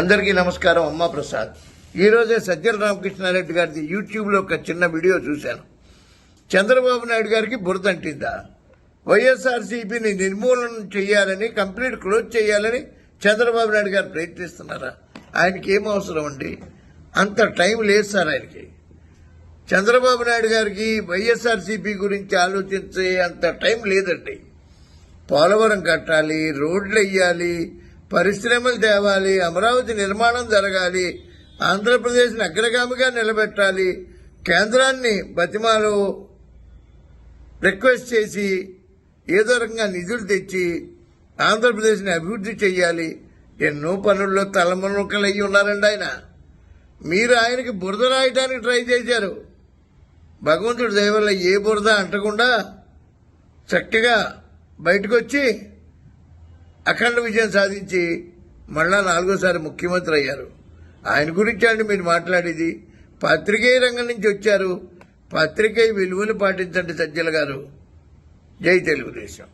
అందరికీ నమస్కారం అమ్మా ప్రసాద్. ఈరోజే సజ్జల రామకృష్ణారెడ్డి గారిది యూట్యూబ్లో ఒక చిన్న వీడియో చూశాను. చంద్రబాబు నాయుడు గారికి బురదంటిందా వైఎస్ఆర్సీపీని నిర్మూలన చేయాలని కంప్లీట్ క్లోజ్ చేయాలని చంద్రబాబు నాయుడు గారు ప్రయత్నిస్తున్నారా? ఆయనకి ఏం అవసరం అండి? అంత టైం లేదు సార్ ఆయనకి. చంద్రబాబు నాయుడు గారికి వైఎస్ఆర్సీపీ గురించి ఆలోచించే అంత టైం లేదండి. పోలవరం కట్టాలి రోడ్లు వేయాలి పరిశ్రమలు తేవాలి అమరావతి నిర్మాణం జరగాలి ఆంధ్రప్రదేశ్ని అగ్రగామిగా నిలబెట్టాలి కేంద్రాన్ని బతిమాలో రిక్వెస్ట్ చేసి ఏదో రకంగా నిధులు తెచ్చి ఆంధ్రప్రదేశ్ని అభివృద్ధి చేయాలి ఎన్నో పనుల్లో తలమునకలు అయ్యి ఉన్నారండి ఆయన. మీరు ఆయనకి బురద రాయడానికి ట్రై చేశారు. భగవంతుడి దయవల్ల ఏ బురద అంటకుండా చక్కగా బయటకు వచ్చి అఖండ విజయం సాధించి మళ్ళా నాలుగోసారి ముఖ్యమంత్రి అయ్యారు. ఆయన గురించి అండి మీరు మాట్లాడేది. పత్రికే రంగం నుంచి వచ్చారు. పత్రికే విలువలు పాటించండి సజ్జల గారు. జై తెలుగుదేశం.